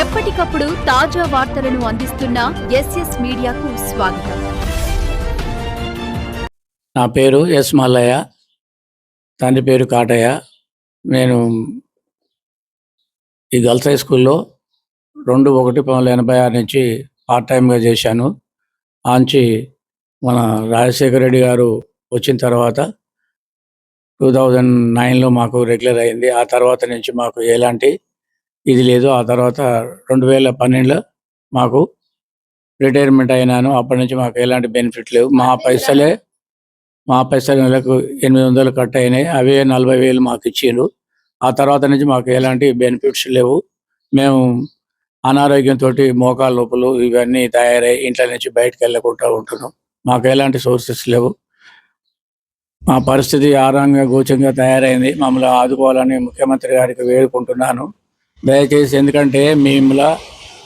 ఎప్పటికప్పుడు తాజా వార్తలను అందిస్తున్న ఎస్ఎస్ మీడియాకు స్వాగతం. నా పేరు ఎస్ మల్లయ్య. తండ్రి పేరు కాటయ్య. నేను ఈ గర్ల్స్ హై స్కూల్లో రెండు ఒకటి పంతొమ్మిది ఎనభై ఆరు నుంచి పార్ట్ టైంగా చేశాను. ఆంచి మన రాజశేఖర రెడ్డి గారు వచ్చిన తర్వాత టూ థౌజండ్ నైన్లో మాకు రెగ్యులర్ అయింది. ఆ తర్వాత నుంచి మాకు ఎలాంటి ఇది లేదు. ఆ తర్వాత రెండు వేల పన్నెండులో మాకు రిటైర్మెంట్ అయినాను. అప్పటి నుంచి మాకు ఎలాంటి బెనిఫిట్ లేవు. మా పైసలే మా పైసలు నెలకు ఎనిమిది వందలు కట్ అయినాయి. అవే నలభై వేలు మాకు ఇచ్చిండ్రు. ఆ తర్వాత నుంచి మాకు ఎలాంటి బెనిఫిట్స్ లేవు. మేము అనారోగ్యంతో మోకాలు నొప్పులు ఇవన్నీ తయారై ఇంట్లో నుంచి బయటకు వెళ్ళకుండా ఉంటున్నాం. మాకు ఎలాంటి సోర్సెస్ లేవు. మా పరిస్థితి ఆరంగ గోచంగా తయారైంది. మమ్మల్ని ఆదుకోవాలని ముఖ్యమంత్రి గారికి వేడుకుంటున్నాను. దయచేసి ఎందుకంటే మేములా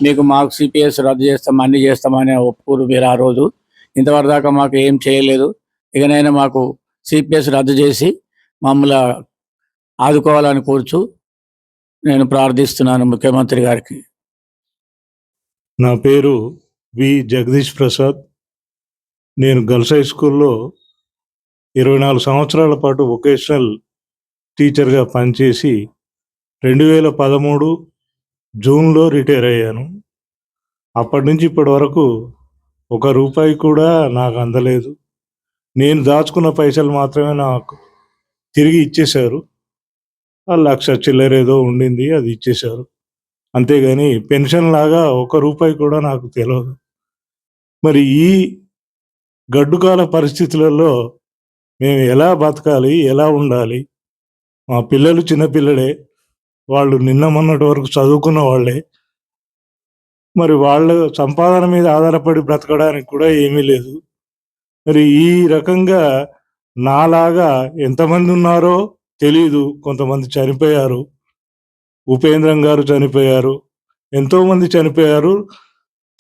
మీకు మాకు సిపిఎస్ రద్దు చేస్తాం అన్ని చేస్తామని ఒప్పుకోరు మీరు ఆ రోజు. ఇంతవరకు దాకా మాకు ఏం చేయలేదు. ఇకనైనా మాకు సిపిఎస్ రద్దు చేసి మమ్మల్ని ఆదుకోవాలని కోరుచు నేను ప్రార్థిస్తున్నాను ముఖ్యమంత్రి గారికి. నా పేరు వి జగదీష్ ప్రసాద్. నేను గర్ల్స్ హై స్కూల్లో ఇరవై నాలుగు సంవత్సరాల పాటు వొకేషనల్ టీచర్గా పనిచేసి రెండు వేల పదమూడు జూన్లో రిటైర్ అయ్యాను. అప్పటి నుంచి ఇప్పటి వరకు ఒక రూపాయి కూడా నాకు అందలేదు. నేను దాచుకున్న పైసలు మాత్రమే నాకు తిరిగి ఇచ్చేశారు. ఆ లక్ష చిల్లర ఏదో ఉండింది అది ఇచ్చేశారు. అంతేగాని పెన్షన్ లాగా ఒక రూపాయి కూడా నాకు తెలియదు మరి ఈ గడ్డుకాల పరిస్థితులలో మేము ఎలా బతకాలి ఎలా ఉండాలి? మా పిల్లలు చిన్నపిల్లలే వాళ్ళు నిన్న మొన్నటి వరకు చదువుకున్న వాళ్ళే. మరి వాళ్ళ సంపాదన మీద ఆధారపడి బ్రతకడానికి కూడా ఏమీ లేదు. మరి ఈ రకంగా నాలాగా ఎంతమంది ఉన్నారో తెలియదు కొంతమంది చనిపోయారు. ఉపేంద్రం గారు చనిపోయారు. ఎంతో మంది చనిపోయారు.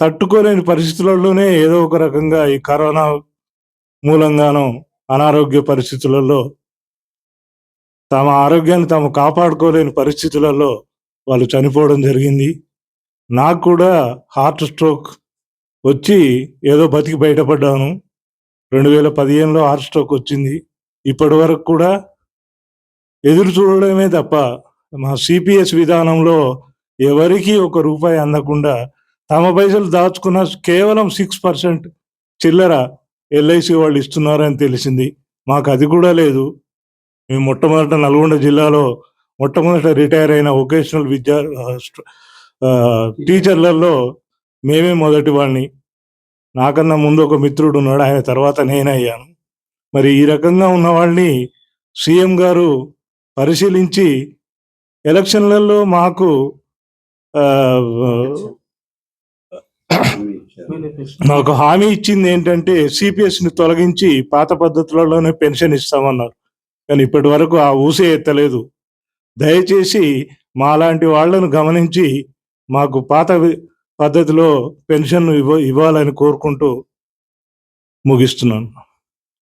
తట్టుకోలేని పరిస్థితులలోనే ఏదో ఒక రకంగా ఈ కరోనా మూలంగానో అనారోగ్య పరిస్థితులలో తమ ఆరోగ్యాన్ని తాము కాపాడుకోలేని పరిస్థితులలో వాళ్ళు చనిపోవడం జరిగింది. నాకు కూడా హార్ట్ స్ట్రోక్ వచ్చి ఏదో బతికి బయటపడ్డాను. రెండు వేల పదిహేనులో హార్ట్ స్ట్రోక్ వచ్చింది. ఇప్పటి వరకు కూడా ఎదురు చూడడమే తప్ప మా సిపిఎస్ విధానంలో ఎవరికి ఒక రూపాయి అందకుండా తమ పైసలు దాచుకున్న కేవలం సిక్స్ పర్సెంట్ చిల్లర ఎల్ఐసి వాళ్ళు ఇస్తున్నారని తెలిసింది. మాకు అది కూడా లేదు. మేము మొట్టమొదట నల్గొండ జిల్లాలో మొట్టమొదట రిటైర్ అయిన వొకేషనల్ విద్యా టీచర్లలో మేమే మొదటి వాడిని. నాకన్నా ముందు ఒక మిత్రుడు ఉన్నాడు ఆయన తర్వాత నేనయ్యాను మరి ఈ రకంగా ఉన్న వాళ్ళని సీఎం గారు పరిశీలించి ఎలక్షన్లలో మాకు నాకు మాకు హామీ ఇచ్చింది ఏంటంటే సిపిఎస్ని తొలగించి పాత పద్ధతులలోనే పెన్షన్ ఇస్తామన్నారు. కానీ ఇప్పటి వరకు ఆ ఊసే ఎత్తలేదు. దయచేసి మాలాంటి వాళ్ళను గమనించి మాకు పాత పద్ధతిలో పెన్షన్ ఇవ్వ ఇవ్వాలని కోరుకుంటూ ముగిస్తున్నాను.